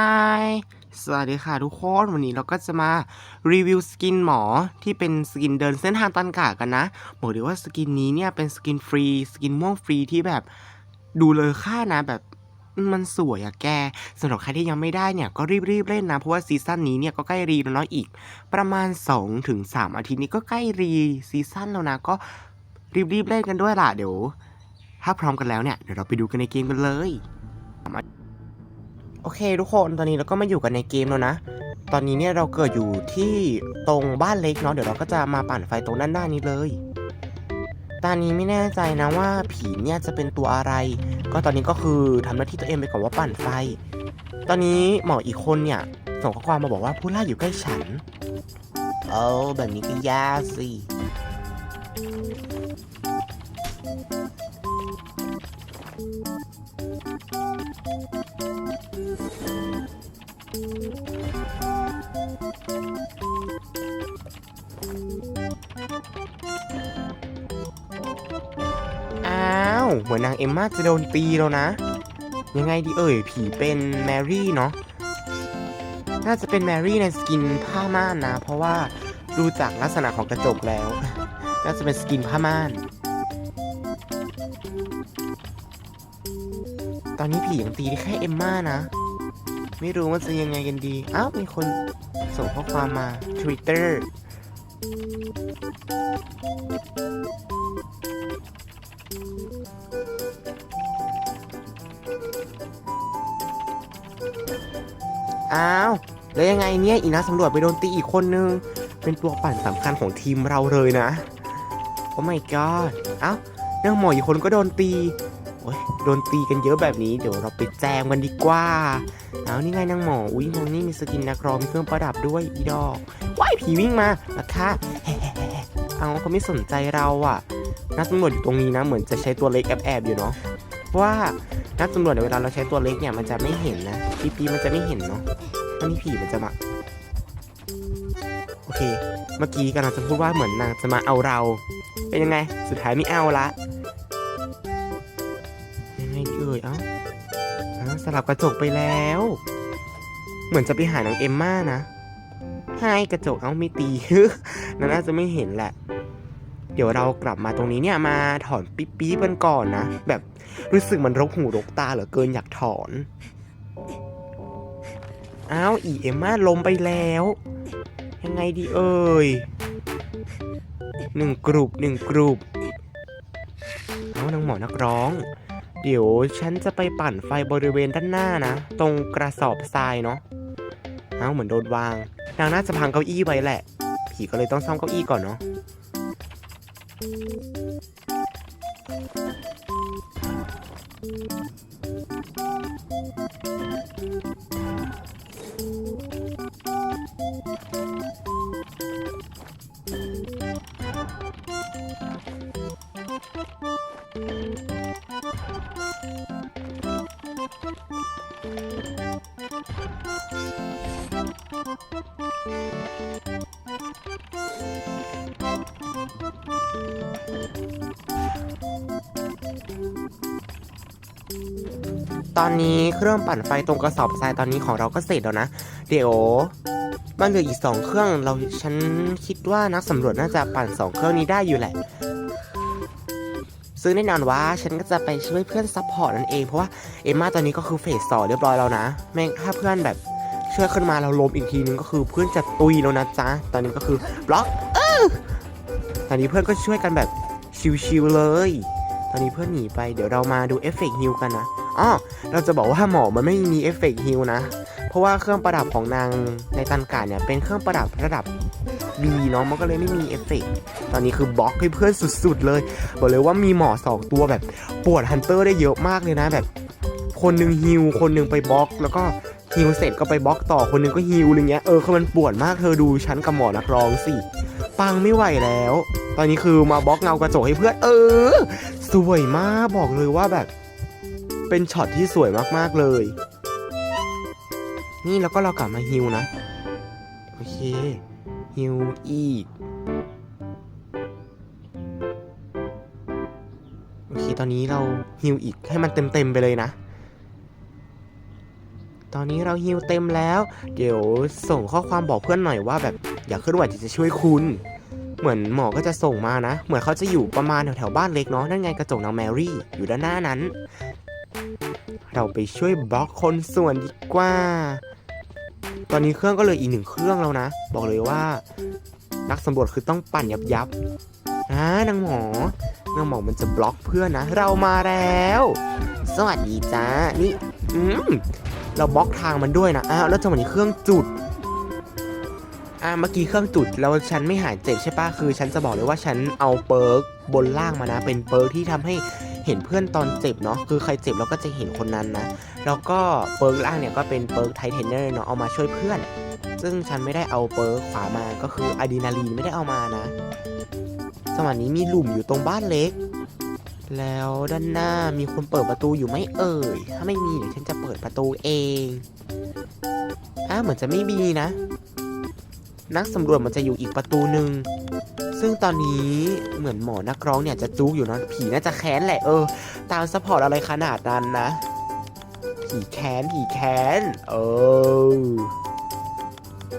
ายสวัสดีค่ะทุกคน วันนี้เราก็จะมารีวิวสกินหมอที่เป็นสกินเดินเส้นทางตันกากันนะบอกเลยว่าสกินนี้เนี่ยเป็นสกินฟรี สกินม่วงฟรีที่แบบดูเลยค่านะแบบมันสวยอะแกสำหรับใครที่ยังไม่ได้เนี่ยก็รีบๆเล่นนะ เพราะว่าซีซั่นนี้เนี่ยก็ใกล้รีแล้วเนาะอีก ประมาณ 2-3ถึง3อาทิตย์นี้ก็ใกล้รีซีซั่นแล้วนะ ก็รีบๆเล่นกันด้วยล่ะเดี๋ยว ถ้าพร้อมกันแล้วเนี่ยเดี๋ยวเราไปดูกันในเกมกันเลย เคทุกคนตอนนี้เราก็มาอยู่กันในเกมแล้วนะ ตอนนี้เนี่ยเราเกิดอยู่ที่ตรงบ้านเล็กเนาะเดี๋ยวเราก็จะมาปั่นไฟตรงด้านหน้านี้เลย ตอนนี้ไม่แน่ใจนะว่าผีเนี่ยจะเป็นตัวอะไร ก็ตอนนี้ก็คือทำหน้าที่ตัวเองไปก่อนว่าปั่นไฟ ตอนนี้หมออีกคนเนี่ยส่งข้อความมาบอกว่าผู้ล่าอยู่ใกล้ฉันเออแบบนี้ก็ยากสิ อ้าวเหมือนนางเอมมาจะโดนตีแล้วนะ ยังไงดีเอ่ย ผีเป็นแมรี่เนาะ น่าจะเป็นแมรี่ในสกินผ้าม่านนะ เพราะว่าดูจากลักษณะของกระจกแล้ว น่าจะเป็นสกินผ้าม่าน ตอนนี้ผียังตีได้แค่เอมมานะ ไม่รู้ว่าจะยังไงกันดี อ้าวมีคนส่งข้อความมา Twitter อ้าว แล้วยังไงเนี่ยอีนักสำรวจไปโดนตีอีกคนนึง เป็นตัวปั่นสำคัญของทีมเราเลยนะ โอ้ my god เอ้าเรื่องหมออีกคนก็โดนตี โอ้ยโดนตีกันเยอะแบบนี้เดี๋ยวเราไปแจมกันดีกว่าเอานี่ไงนางหมออุ้ยนางนี่มีสกินนักร้องมีเครื่องประดับด้วยอีดอกว้ายผีวิ่งมาราคาเอาเขาไม่สนใจเราอะนักตำรวจอยู่ตรงนี้นะ เหมือนจะใช้ตัวเล็กแอบๆอยู่เนาะว่านักตำรวจเนี่ยเวลาเราใช้ตัวเล็กเนี่ยมันจะไม่เห็นนะปีปีมันจะไม่เห็นเนาะอันนี้ผีมันจะมาโอเค เมื่อกี้กำลังจะพูดว่าเหมือนนางจะมาเอาเรา เป็นยังไง สุดท้ายไม่เอาละ ลับกระจกไปแล้ว เหมือนจะไปหานางเอมม่านะให้กระจกเอาไม่ตีนั่นน่าจะไม่เห็นแหละ เดี๋ยวเรากลับมาตรงนี้เนี่ยมาถอนปิ๊บปิ๊บกันก่อนนะ แบบรู้สึกมันรกหูรกตาเหลือเกินอยากถอน อ้าวอีเอมมาลมไปแล้ว ยังไงดีเอ่ยหนึ่งกลุ่มหนึ่งกลุ่มเอานางหมอนักร้อง เดี๋ยวฉันจะไปปั่นไฟบริเวณด้านหน้านะ ตรงกระสอบทรายเนาะเอาเหมือนโดนวางนางน่าจะพังเก้าอี้ไว้แหละ ผีก็เลยต้องซ่อมเก้าอี้ก่อนเนาะ ตอนนี้เครื่องปั่นไฟตรงกระสอบทรายตอนนี้ของเราก็เสร็จแล้วนะ เดี๋ยวมันเหลืออีกสองเครื่องเราฉันคิดว่านักสำรวจน่าจะปั่นสองเครื่องนี้ได้อยู่แหละ ซึ่งแน่นอนว่าฉันก็จะไปช่วยเพื่อนซัพพอร์ตนั่นเองเพราะว่าเอมมาตอนนี้ก็คือเฟสสอเรียบร้อยแล้วนะ แม่งถ้าเพื่อนแบบช่วยขึ้นมาเราล้มอีกทีนึงก็คือเพื่อนจะตุยแล้วนะจ๊ะตอนนี้ก็คือบล็อกเออตอนนี้เพื่อนก็ช่วยกันแบบชิวๆเลย ตอนนี้เพื่อนหนีไปเดี๋ยวเรามาดูเอฟเฟกต์ฮิลกันนะ อ๋อเราจะบอกว่าหมอมันไม่มีเอฟเฟกต์ฮิลนะ เพราะว่าเครื่องประดับของนางในตันกาเนี่ยเป็นเครื่องประดับระดับ B เนาะมันก็เลยไม่มีเอฟเฟกต์ตอนนี้คือบล็อกให้เพื่อนสุดๆเลย บอกเลยว่ามีหมอสองตัวแบบปวดฮันเตอร์ได้เยอะมากเลยนะแบบ คนหนึ่งฮิลคนหนึ่งไปบล็อก แล้วก็ฮิลเสร็จก็ไปบล็อกต่อคนหนึ่งก็ฮิลอะไรเงี้ยเออคือมันปวดมากเธอดูฉันกับหมอนักร้องสิปังไม่ไหวแล้ว ตอนนี้คือมาบล็อกเงากระจกให้เพื่อนเออ สวยมากบอกเลยว่าแบบ เป็นช็อตที่สวยมากๆเลย นี่แล้วก็เรากลับมาฮิวนะ โอเคฮิวอีก โอเค ตอนนี้เราฮิวอีกให้มันเต็มๆไปเลยนะ ตอนนี้เราฮิวเต็มแล้ว เดี๋ยวส่งข้อความบอกเพื่อนหน่อยว่าแบบอยากเคลื่อนไหวจะช่วยคุณ เหมือนหมอก็จะส่งมานะ เหมือนเขาจะอยู่ประมาณแถวๆบ้านเล็กเนาะ นั่นไงกระจกนางแมรี่อยู่ด้านหน้านั้น เราไปช่วยบล็อกคนส่วนดีกว่า ตอนนี้เครื่องก็เลยอีกหนึ่งเครื่องแล้วนะ บอกเลยว่า นักสำรวจคือต้องปั่นยับยับนะนางหมอนางหมอมันจะบล็อกเพื่อนนะ เรามาแล้ว สวัสดีจ้านี่อืมเราบล็อกทางมันด้วยนะอ้าวแล้วจังหวะนี้เครื่องจุดอ่าเมื่อกี้เครื่องจุดแล้วฉันไม่หายเจ็บใช่ปะคือ ฉันจะบอกเลยว่าฉันเอาเปิร์กบนล่างมานะ เป็นเปิร์กที่ทำให้ เห็นเพื่อนตอนเจ็บเนาะคือใครเจ็บเราก็จะเห็นคนนั้นนะ แล้วก็เปิร์กล่างเนี่ยก็เป็นเปิร์กไทเทเนอร์เนาะเอามาช่วยเพื่อน ซึ่งฉันไม่ได้เอาเปิร์กขวามาก็คืออะดรีนาลีนไม่ได้เอามานะจังหวะนี้มีหลุมอยู่ตรงบ้านเล็ก แล้วด้านหน้ามีคนเปิดประตูอยู่ไหมเอ่ย ถ้าไม่มีเดี๋ยวฉันจะเปิดประตูเองอ่าเหมือนจะไม่มีนะ นักสำรวจมันจะอยู่อีกประตูหนึ่ง ซึ่งตอนนี้เหมือนหมอนักร้องเนี่ยจะจุกอยู่นอะผีน่าจะแค้นแหละเออ ตามซัพพอร์ตอะไรขนาดนั้นนะ ผีแค้นผีแค้นเออ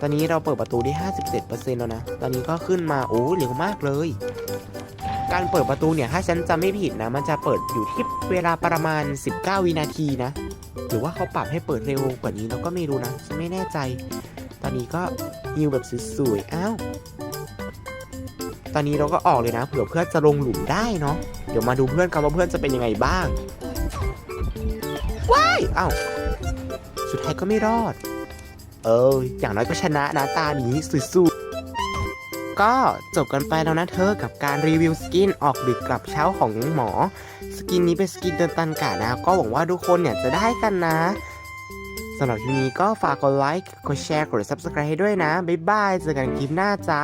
ตอนนี้เราเปิดประตูได้ 57%แล้วนะ ตอนนี้ก็ขึ้นมา โอ้เร็วมากเลย การเปิดประตูเนี่ย ถ้าฉันจำไม่ผิดนะ มันจะเปิดอยู่ที่เวลาประมาณ 19 วินาทีนะ หรือว่าเขาปรับให้เปิดเร็วกว่านี้เราก็ไม่รู้นะ ฉันไม่แน่ใจ ตอนนี้ก็ยิวแบบสวยๆ อ้าว ตอนนี้เราก็ออกเลยนะเผื่อเพื่อนจะลงหลุมได้เนาะเดี๋ยวมาดูเพื่อนกันว่าเพื่อนจะเป็นยังไงบ้างว้ายอ้าวสุดท้ายก็ไม่รอด เอออย่างน้อยก็ชนะนะตานี้สุดๆก็จบกันไปแล้วนะเธอกับการรีวิวสกินออกดึกกลับเช้าของหมอ สกินนี้เป็นสกินเดินตันกะนะ ก็หวังว่าทุกคนเนี่ยจะได้กันนะสำหรับคลิปนี้ก็ฝากกดไลค์ กดแชร์ กด subscribe ให้ด้วยนะ บ๊ายบาย เจอกันคลิปหน้าจ้า